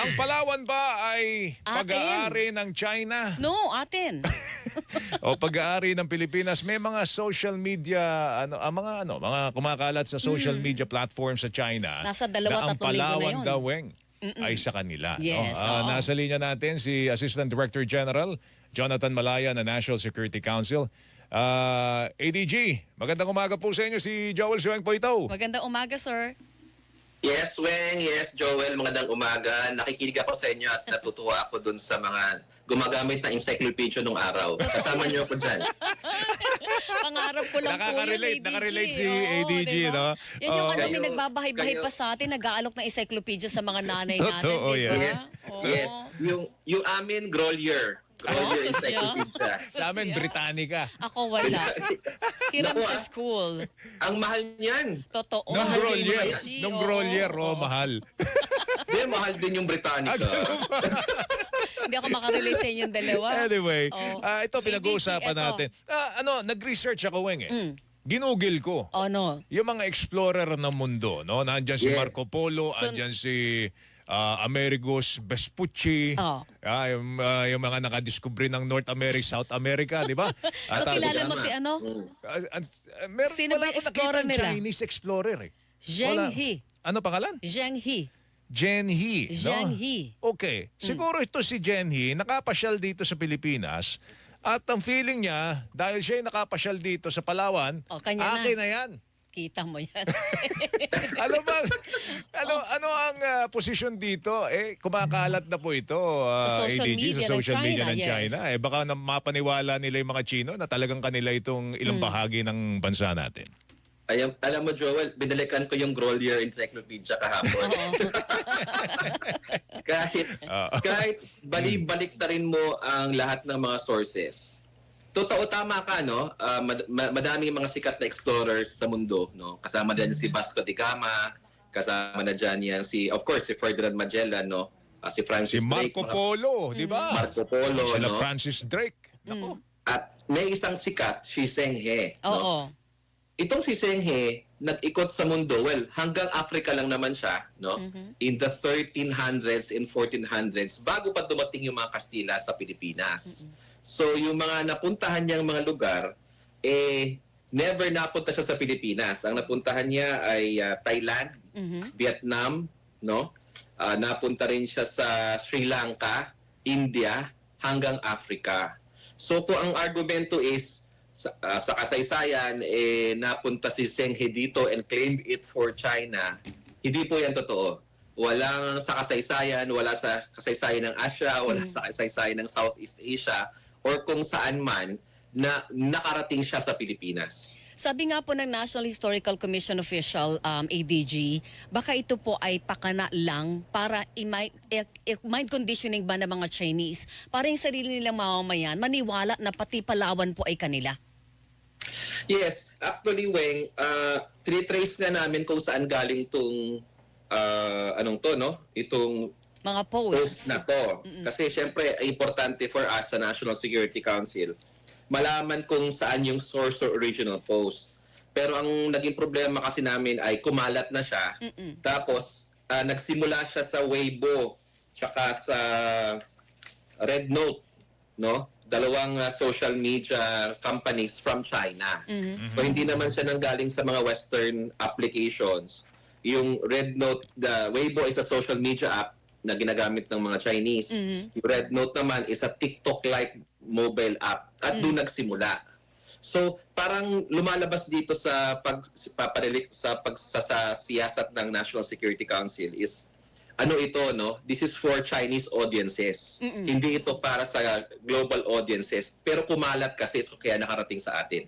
Ang Palawan ba ay Atin. pag-aari ng China No, atin. o pag-aari ng Pilipinas? May mga social media ano, ang mga ano, mga kumakalat sa social media platforms sa China. Hmm. Nasa dalawa, na ang tatlong linggo na Palawan yun. daw weng ay sa kanila. Yes, no? Ah, oo. nasa linya natin si Assistant Director General Jonathan Malaya ng National Security Council. Ah, ADG, magandang umaga po sa inyo si Joel Sueng po ito. Magandang umaga, sir. Yes, Weng. Yes, Joel. Magandang umaga. Nakikinig ako sa inyo at natutuwa ako dun sa mga gumagamit na encyclopedia nung araw. Kasama niyo ako dyan. Pangarap ko lang po Nakaka-relate, yun, ADG. nakarelate si Oo, ADG, diba? no? Yan yung Oo. ano, may Kayo- nagbabahay-bahay kayo- pa sa atin, nag-aalok ng encyclopedia sa mga nanay natin, Totoo, di ba? Yes. Oo. Yes. Yung, yung amin, Grolier. Grolier Oh, sosya. encyclopedia. Sa amin, Britannica. Ako wala. Hiram Naku, sa ah. school. Ang mahal niyan. Totoo. Nung Mahal Grolier, ADG, nung oo. Grolier, oh, mahal. Di, mahal din yung Britannica. Hindi ako makarelate sa inyong dalawa. Anyway, Oo. ah, ito pinag-uusapan eto. natin. Ah, ano, nag-research ako, Weng, eh. Mm. Ginugil ko. Oh, no. Yung mga explorer ng mundo, no? Nandiyan si Yes. Marco Polo, So- andyan si ah, Amerigos Vespucci, Oh. ah, yung, ah, yung mga nakadiskubre ng North America, South America, di ba? So, At, ah, kilala mo si ano? Ah, ah, meron, Sino wala explorer nakitang nila? Chinese explorer eh. Zheng Wala. He. Ano pangalan? Zheng He. Jen He. Zheng no? He. Okay. Siguro ito si Jen He, nakapasyal dito sa Pilipinas. At ang feeling niya, dahil siya ay nakapasyal dito sa Palawan, Oh, kanya na. akin na yan. Kita mo yan. ano ba? Ano ano ang ah, posisyon dito? Eh kumakalat na po ito ah, Sa social ADG media sa ng social media China, ng yes. China. Eh baka na mapaniwala nila yung mga Chino na talagang kanila itong ilang Hmm. bahagi ng bansa natin. Ayun, alam mo, Joel, binalikan ko yung Grolier encyclopedia kahapon. kahit Oo. kahit bali-balik na rin mo ang lahat ng mga sources. Totoo tama ka no. Ah, mad- ma- madaming mga sikat na explorers sa mundo no. Kasama diyan si Vasco da Gama, kasama na diyan yan si of course si Ferdinand Magellan no. Ah, si Francis Si Marco Drake? Polo, di ba? Marco Polo Sila no. Francis Drake. Nako. At may isang sikat si Zheng He no. Oo. Itong si Zheng He, nag-ikot sa mundo, well, hanggang Africa lang naman siya, no? In the 1300s and 1400s, bago pa dumating yung mga Kastila sa Pilipinas. So, yung mga napuntahan niyang mga lugar, eh, never napunta siya sa Pilipinas. Ang napuntahan niya ay ah, Thailand, Mhm. Vietnam, no? Ah, napunta rin siya sa Sri Lanka, India, hanggang Africa. So kung ang argumento is sa, ah, sa kasaysayan eh napunta si Zheng He dito and claimed it for China, hindi po 'yan totoo. Walang sa kasaysayan, wala sa kasaysayan ng Asia, wala sa kasaysayan ng Southeast Asia or kung saan man na nakarating siya sa Pilipinas. Sabi nga po ng National Historical Commission official um, ADG, baka ito po ay pakana lang para i- i- mind conditioning ba ng mga Chinese para yung sarili nilang mamamayan maniwala na pati Palawan po ay kanila. Yes, actually, Weng, uh, tinitrace na namin kung saan galing tong ah, anong to, no? Itong Mga post posts. na to. Kasi syempre, importante for us sa National Security Council, malaman kung saan yung source or original post. Pero ang naging problema kasi namin ay kumalat na siya. Mm-mm. Tapos, ah, nagsimula siya sa Weibo, tsaka sa Red Note, no? Dalawang ah, social media companies from China. Mhm. So hindi naman siya nanggaling sa mga western applications. Yung Red Note, the Weibo is a social media app na ginagamit ng mga Chinese. Mhm. Yung Red Note naman is a TikTok-like mobile app at doon nagsimula. So, parang lumalabas dito sa pag paparelik sa pagsasasiyasat ng National Security Council is ano ito, no? This is for Chinese audiences. Mm-mm. Hindi ito para sa global audiences. Pero kumalat kasi so kaya nakarating sa atin.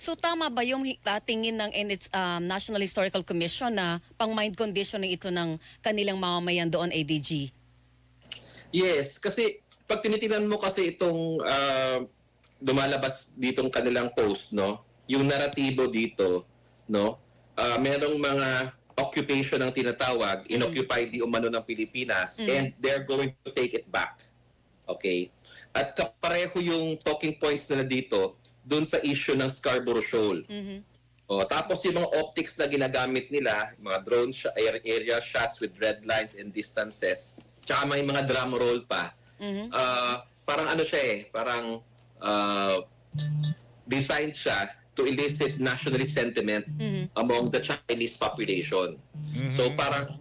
So tama ba yung ah, tingin ng NH, um, National Historical Commission na pang mind conditioning ito ng kanilang mamamayan doon ADG? Yes, kasi pag tinitingnan mo kasi itong ah, lumalabas ditong kanilang post, no? Yung naratibo dito, no? Ah, merong mga occupation ang tinatawag, inoccupy di umano ng Pilipinas, and they're going to take it back. Okay? At kapareho yung talking points nila dito dun sa issue ng Scarborough Shoal. Mhm. O, tapos yung mga optics na ginagamit nila, mga drone sh- air- area shots with red lines and distances, tsaka may mga drum roll pa. Mhm. Ah, parang ano siya eh, parang ah, designed siya to elicit nationalist sentiment Mhm. among the Chinese population. So parang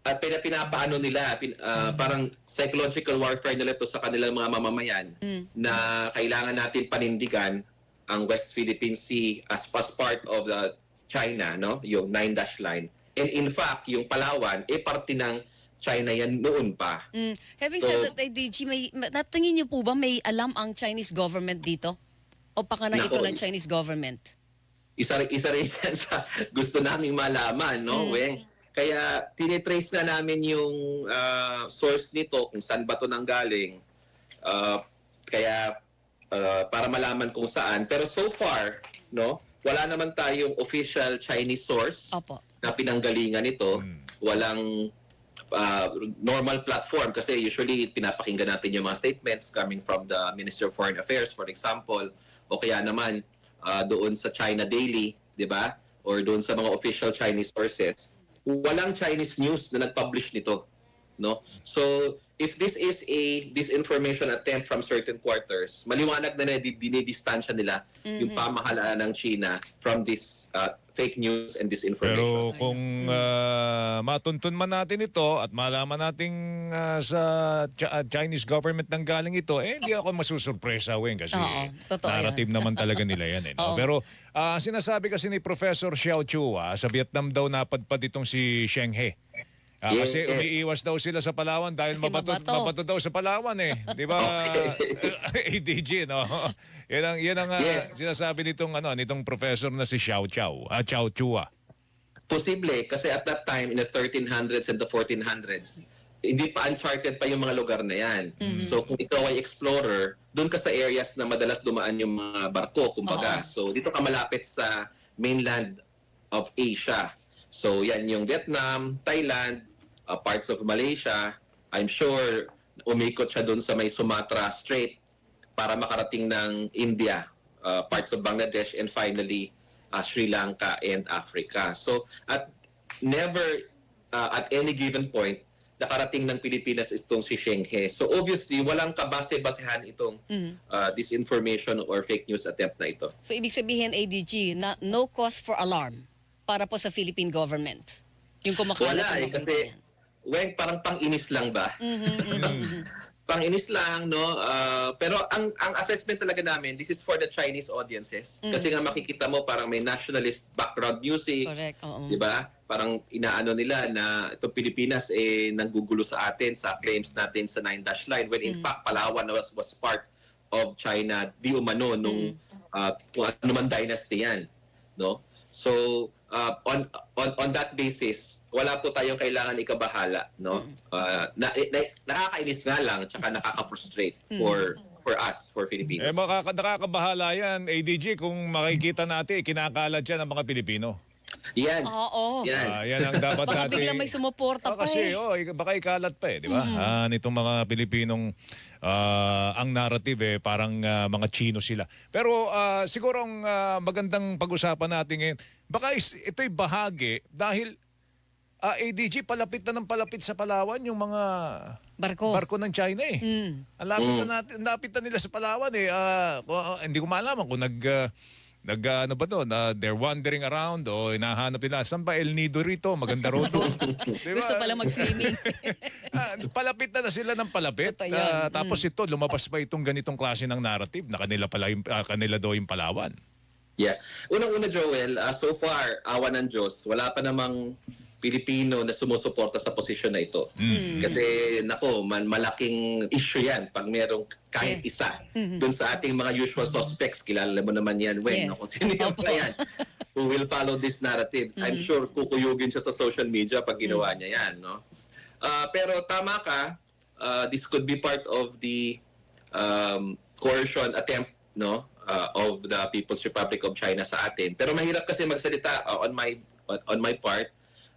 at pina pinapaano nila pin, ah, parang psychological warfare nila to sa kanilang mga mamamayan na kailangan natin panindigan ang West Philippine Sea as, as part of the China, no? Yung nine dash line. And in fact, yung Palawan eh parte ng China yan noon pa. Mm. Having So- said that, IDG, may, ma- natingin niyo po ba may alam ang Chinese government dito? O pakana ito Nako. ng Chinese government? isa isa rin yan sa gusto naming malaman, no, Weng? Kaya tinitrace na namin yung ah, source nito, kung saan ba to nanggaling. Ah, kaya ah, para malaman kung saan. Pero so far, no, wala naman tayong official Chinese source Opo. na pinanggalingan ito. Walang ah, normal platform kasi usually pinapakinggan natin yung mga statements coming from the Ministry of Foreign Affairs, for example, o kaya naman ah, doon sa China Daily, di ba? Or doon sa mga official Chinese sources. Walang Chinese news na nag-publish nito. No? So, if this is a disinformation attempt from certain quarters, maliwanag na na dinidistansya nila yung pamahalaan ng China from this ah, fake news and disinformation. Pero kung ah, matuntun man natin ito at malaman nating ah, sa Ch- ah, Chinese government nang galing ito, eh hindi ako masusurpresa, Weng, kasi Oo, totoo narrative naman talaga nila yan. Eh, no? Oo. Pero ah, sinasabi kasi ni Professor Xiao Chua, sa Vietnam daw napadpad itong si Sheng He. Ah, Yes, kasi yes. umiiwas daw sila sa Palawan dahil Kasi mabato, mabato. mabato daw sa Palawan eh. Di ba? ADG, no? Yan ang, yan ang ah, Yes. sinasabi nitong, ano, nitong professor na si Xiao Chao, ah, Xiao Chua. Posible, kasi at that time, in the 1300s and the 1400s, hindi pa uncharted pa yung mga lugar na yan. So kung ikaw ay explorer, doon ka sa areas na madalas dumaan yung mga barko, kumbaga. So dito ka malapit sa mainland of Asia. So yan yung Vietnam, Thailand, uh, parts of Malaysia. I'm sure umikot siya doon sa may Sumatra Strait para makarating ng India, uh, parts of Bangladesh, and finally uh, Sri Lanka and Africa. So at never uh, at any given point nakarating ng Pilipinas itong si Sheng He. So obviously walang kabase-basehan itong uh, disinformation or fake news attempt na ito. So ibig sabihin, ADG, na no cause for alarm para po sa Philippine government. Yung kumakalat Wala eh kasi. Weng, parang pang-inis lang ba? pang-inis lang, no? Ah, pero ang ang assessment talaga namin, this is for the Chinese audiences. Kasi nga makikita mo parang may nationalist background music. Correct. Oo. Di ba? Parang inaano nila na itong Pilipinas eh nanggugulo sa atin sa claims natin sa Nine Dash Line when in fact Palawan was, was part of China di umano nung ah, kung ano man dynasty yan. No? So ah, on on on that basis wala po tayong kailangan ikabahala, no? Ah, na, na, nakakainis nga lang tsaka nakaka-frustrate for for us, for Eh, Filipinos. makaka- nakakabahala yan, ADG, kung makikita natin, kinakalat yan ng mga Pilipino. Yan. Oo. Yan. Ah, yan ang dapat Baka natin. biglang may sumuporta Ah, pa kasi, eh. oh, ik- baka ikalat pa eh, di ba? Ah, nitong mga Pilipinong ah, ang narrative eh, parang ah, mga Chino sila. Pero ah, siguro ang ah, magandang pag-usapan natin ngayon, baka is, ito'y bahagi dahil ah, ADG palapit na ng palapit sa Palawan yung mga Barko. barko ng China eh. Mm. Ang lapit na natin, ang lapit na nila sa Palawan eh. Ah, kung- ah, hindi ko malaman kung nag ah, nag ah, ano ba doon, ah, they're wandering around o hinahanap nila, saan ba El Nido rito? Maganda ro doon. Di ba? Gusto pala mag-swimming. Ah, palapit na na sila ng palapit. Ah, tapos ito, lumabas pa itong ganitong klase ng narrative na kanila, pala yung, ah, kanila daw yung Palawan. Yeah. Unang-una, Joel, uh, so far, awa ng Diyos, wala pa namang Pilipino na sumusuporta sa posisyon na ito. Kasi, nako, man, malaking issue yan pag merong kahit Yes. isa dun sa ating mga usual suspects. Kilala mo naman yan, Wen, Yes. no? kung sino yung Opo. pa yan who will follow this narrative. I'm sure kukuyugin siya sa social media pag ginawa niya yan. No? Ah, pero tama ka, ah, this could be part of the um, coercion attempt no uh, of the People's Republic of China sa atin. Pero mahirap kasi magsalita uh, on my on my part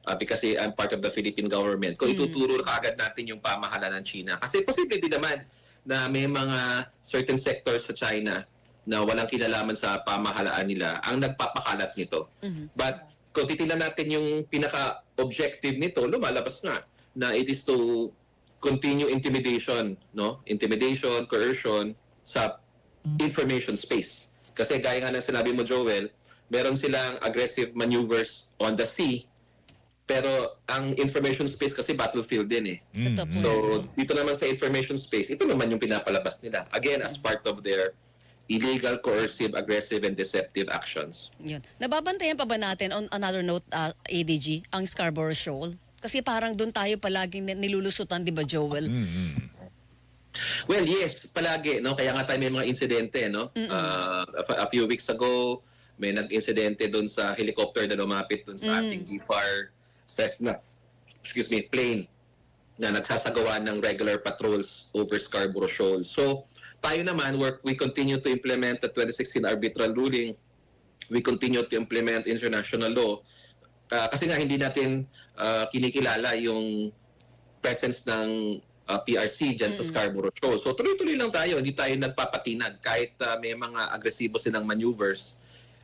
uh, because I'm part of the Philippine government. Kung ituturo kaagad natin yung pamahalaan ng China. Kasi posible din naman na may mga certain sectors sa China na walang kinalaman sa pamahalaan nila ang nagpapakalat nito. But kung titingnan natin yung pinaka-objective nito, lumalabas nga na it is to continue intimidation, no? Intimidation, coercion sa information space. Kasi gaya nga ng sinabi mo, Joel, meron silang aggressive maneuvers on the sea, pero ang information space kasi battlefield din eh. Ito po. So, dito naman sa information space, ito naman yung pinapalabas nila. Again, as part of their illegal, coercive, aggressive, and deceptive actions. Yun. Nababantayan pa ba natin on another note, uh, ADG, ang Scarborough Shoal? Kasi parang doon tayo palaging ni- nilulusutan, di ba, Joel? Well, yes, palagi, no? Kaya nga tayo may mga insidente, no? Uh, a, a few weeks ago, may nag-insidente doon sa helicopter na lumapit doon sa ating DFAR Cessna, excuse me, plane na nagsasagawa ng regular patrols over Scarborough Shoal. So, tayo naman, work, we continue to implement the 2016 arbitral ruling. We continue to implement international law. Uh, kasi nga hindi natin uh, kinikilala yung presence ng uh, PRC dyan sa Scarborough Shoal. So tuloy-tuloy lang tayo, hindi tayo nagpapatinag kahit uh, may mga agresibo silang maneuvers.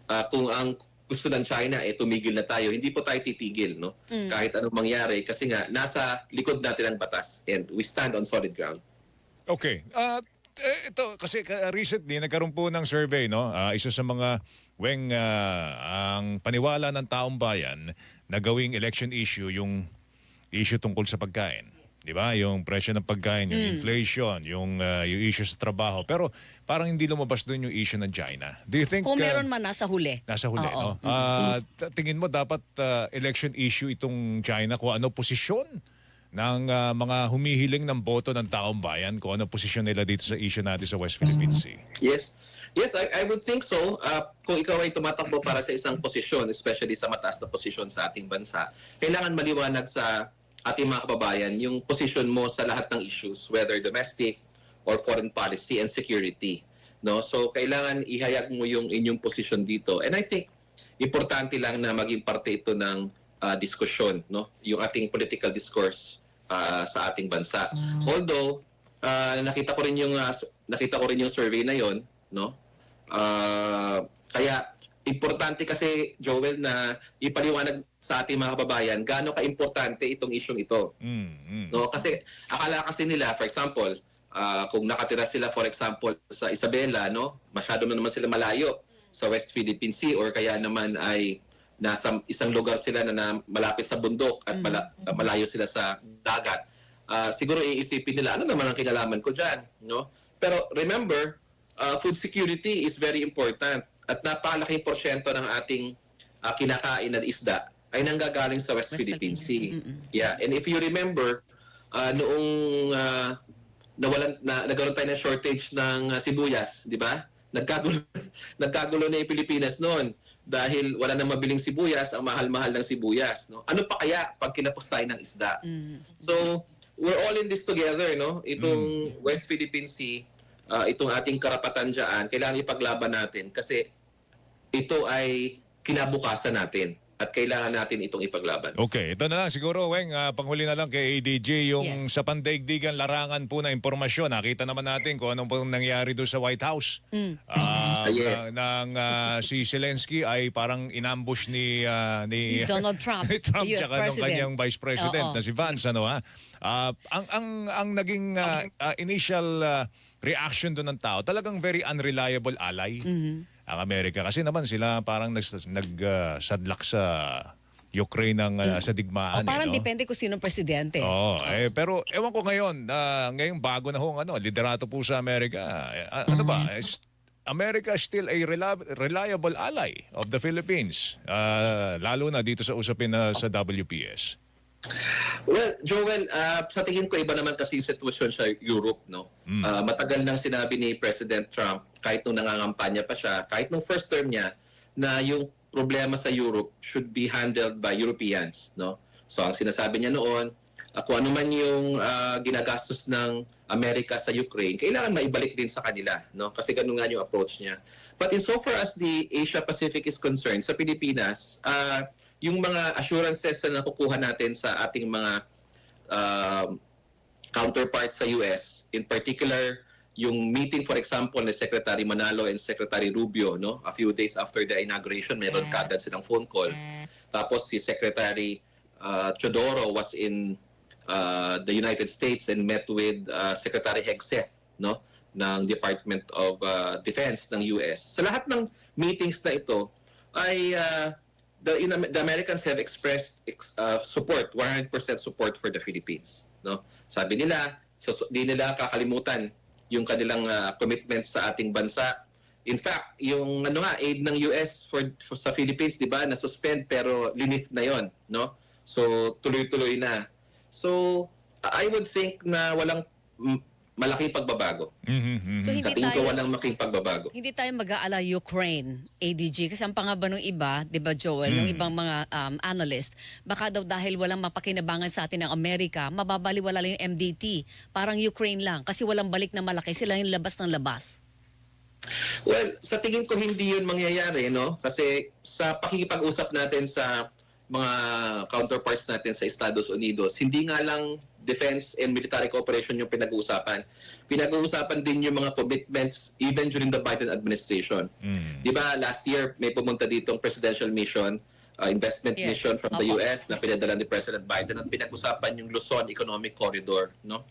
Uh, kung ang gusto ng China eh tumigil na tayo, hindi po tayo titigil, no? Kahit anong mangyari kasi nga nasa likod natin ang batas and we stand on solid ground. Okay. Eh, ito, kasi ka- recently, nagkaroon po ng survey, no? Ah, isa sa mga, weng, ah, ang paniwala ng taong bayan na gawing election issue yung issue tungkol sa pagkain. Di ba? Yung presyo ng pagkain, yung inflation, yung, ah, yung issue sa trabaho. Pero parang hindi lumabas doon yung issue ng China. Do you think... Kung ah, meron man, nasa huli. Nasa huli, Oo. no? Ah, tingin mo dapat ah, election issue itong China kung ano posisyon ng ah, mga humihiling ng boto ng taong bayan, kung ano posisyon nila dito sa issue natin sa West Philippine Sea. Yes. Yes, I, I would think so. Uh, kung ikaw ay tumatakbo para sa isang posisyon, especially sa mataas na posisyon sa ating bansa, kailangan maliwanag sa ating mga kababayan yung posisyon mo sa lahat ng issues, whether domestic or foreign policy and security. No? So, kailangan ihayag mo yung inyong posisyon dito. And I think, importante lang na maging parte ito ng uh, diskusyon, no? yung ating political discourse uh, sa ating bansa. Although, uh, nakita ko rin yung uh, nakita ko rin yung survey na yon, no? Ah, kaya importante kasi Joel na ipaliwanag sa ating mga kababayan gaano ka-importante itong isyong ito. Mm, mm. No, kasi akala kasi nila for example, ah, kung nakatira sila for example sa Isabela, no, masyado na naman sila malayo sa West Philippine Sea or kaya naman ay nasa isang lugar sila na, na malapit sa bundok at mala- malayo sila sa dagat. Ah, siguro iisipin nila ano naman ang kinalaman ko diyan, no? Pero remember, uh, food security is very important at napakalaking porsyento ng ating uh, kinakain na isda ay nanggagaling sa West, West Philippine Philippine. Sea. Yeah, and if you remember, uh, noong uh, nawalan na nagkaroon tayo ng shortage ng uh, sibuyas, di ba? Nagkagulo nagkagulo na yung Pilipinas noon dahil wala nang mabiling sibuyas, ang mahal-mahal ng sibuyas, no? Ano pa kaya pag kinapos tayo ng isda? So, we're all in this together, no? Itong West Philippine Sea, uh, itong ating karapatan diyan, kailangan ipaglaban natin kasi ito ay kinabukasan natin at kailangan natin itong ipaglaban. Okay, ito na lang siguro, Weng, ah, panghuli na lang kay ADJ, yung Yes. sa pandaigdigan larangan po na impormasyon. Nakita naman natin kung anong pong nangyari doon sa White House. Ah, Yes. na- ng ah, si Zelensky ay parang inambush ni ah, ni Donald Trump, ni Trump US tsaka President. kanyang Vice President Oo. na si Vance ano ha. Ah, ang ang ang naging ah, ah, initial ah, reaction doon ng tao, talagang very unreliable ally Mm-hmm. Ang Amerika kasi naman sila parang nags- nagsadlak sa Ukraine ng ah, sa O, digmaan eh, parang no? depende kung sino presidente. Oo, eh, pero ewan ko ngayon, ah, ngayong bago na hong ano, liderato po sa Amerika. Eh, a- ano ba? Is- America is still a reliable ally of the Philippines. Ah, lalo na dito sa usapin na sa WPS. Well, Joel, uh, sa tingin ko iba naman kasi yung sitwasyon sa Europe, no? Uh, matagal nang sinabi ni President Trump, kahit nung nangangampanya pa siya, kahit nung first term niya, na yung problema sa Europe should be handled by Europeans, no? So ang sinasabi niya noon, uh, kung ano man yung uh, ginagastos ng Amerika sa Ukraine, kailangan maibalik din sa kanila, no? Kasi ganun nga yung approach niya. But in so far as the Asia Pacific is concerned, sa Pilipinas, uh, yung mga assurances na nakukuha natin sa ating mga um, counterparts sa US, in particular, yung meeting, for example, ni Secretary Manalo and Secretary Rubio, no? A few days after the inauguration, meron kagad silang phone call. Tapos si Secretary uh, Chodoro was in uh, the United States and met with uh, Secretary Hegseth no ng Department of uh, Defense ng US. Sa lahat ng meetings na ito ay uh, the, in- the Americans have expressed ex- uh, support, 100% support for the Philippines. No? Sabi nila, so, di nila kakalimutan yung kanilang uh, commitment sa ating bansa. In fact, yung ano nga aid ng US for, for sa Philippines, 'di ba, na-suspend pero linis na 'yon, no? So tuloy-tuloy na. So I would think na walang mm, malaking pagbabago. Mhm, mhm. So Sa hindi tingin ko tayo walang malaking pagbabago. hindi tayo mag-aala Ukraine, ADG, kasi ang pangaba ng iba, di ba Joel, yung ibang mga um, analyst, baka daw dahil walang mapakinabangan sa atin ng Amerika, mababaliwala lang yung MDT. Parang Ukraine lang, kasi walang balik na malaki, sila yung labas ng labas. Well, sa tingin ko hindi 'yun mangyayari, no? Kasi sa pakikipag-usap natin sa mga counterparts natin sa Estados Unidos, hindi nga lang defense and military cooperation yung pinag-uusapan. Pinag-uusapan din yung mga commitments even during the Biden administration. Mm. 'Di ba last year may pumunta ditong presidential mission, uh, investment Yes. mission from the Opo. US na pinadala ni President Biden at pinag-usapan yung Luzon Economic Corridor, no?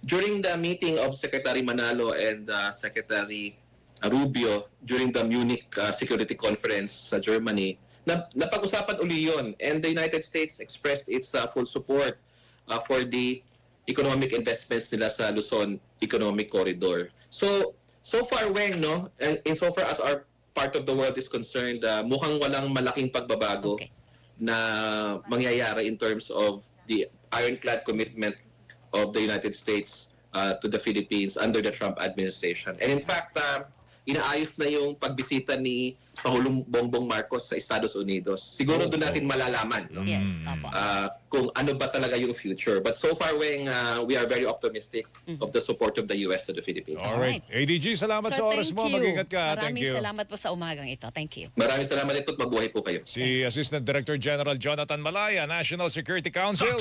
During the meeting of Secretary Manalo and uh, Secretary Rubio during the Munich uh, Security Conference sa Germany, na, napag-usapan uli yon and the United States expressed its uh, full support uh, for the economic investments nila sa Luzon Economic Corridor. So, so far, Weng, no, and insofar as our part of the world is concerned, uh, mukhang walang malaking pagbabago Okay. na mangyayari in terms of the ironclad commitment of the United States uh, to the Philippines under the Trump administration. And in fact, uh, inaayos na yung pagbisita ni Pangulong Bongbong Marcos sa Estados Unidos. Siguro doon natin malalaman no? Yes, opo. uh, kung ano ba talaga yung future. But so far, Weng, uh, we are very optimistic of the support of the US to the Philippines. All right. ADG, salamat Sir, sa oras thank mo. you. Mag-ingat ka. Thank Maraming you. salamat po sa umagang ito. Thank you. Maraming salamat ito at mabuhay po kayo. Si Assistant Director General Jonathan Malaya, National Security Council.